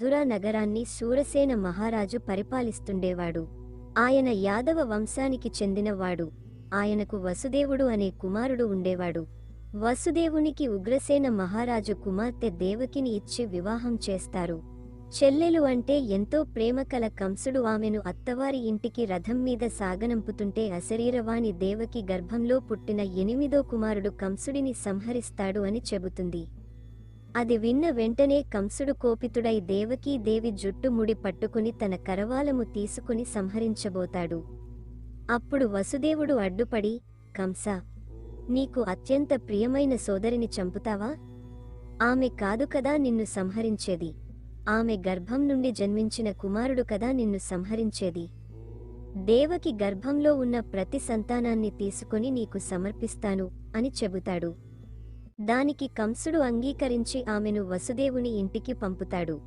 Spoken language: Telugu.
మధురా నగరాన్ని శూరసేన మహారాజు పరిపాలిస్తుండేవాడు. ఆయన యాదవ వంశానికి చెందినవాడు. ఆయనకు వసుదేవుడు అనే కుమారుడు ఉండేవాడు. వసుదేవునికి ఉగ్రసేన మహారాజు కుమార్తె దేవకిని ఇచ్చి వివాహం చేస్తారు. చెల్లెలు అంటే ఎంతో ప్రేమ కల కంసుడు ఆమెను అత్తవారి ఇంటికి రథం మీద సాగనంపుతుంటే అశరీరవాణి దేవకి గర్భంలో పుట్టిన ఎనిమిదో కుమారుడు కంసుడిని సంహరిస్తాడు అని చెబుతుంది. అది విన్న వెంటనే కంసుడు కోపితుడై దేవకీ దేవి జుట్టు ముడి పట్టుకుని తన కరవాలము తీసుకుని సంహరించబోతాడు. అప్పుడు వసుదేవుడు అడ్డుపడి కంస నీకు అత్యంత ప్రియమైన సోదరిని చంపుతావా? ఆమె కాదు కదా నిన్ను సంహరించేది. ఆమె గర్భం నుండి జన్మించిన కుమారుడు కదా నిన్ను సంహరించేది. దేవకి గర్భంలో ఉన్న ప్రతి సంతానాన్ని తీసుకుని నీకు సమర్పిస్తాను అని చెబుతాడు. దానికి కంసుడు అంగీకరించి ఆమెను వసుదేవుని ఇంటికి పంపుతాడు.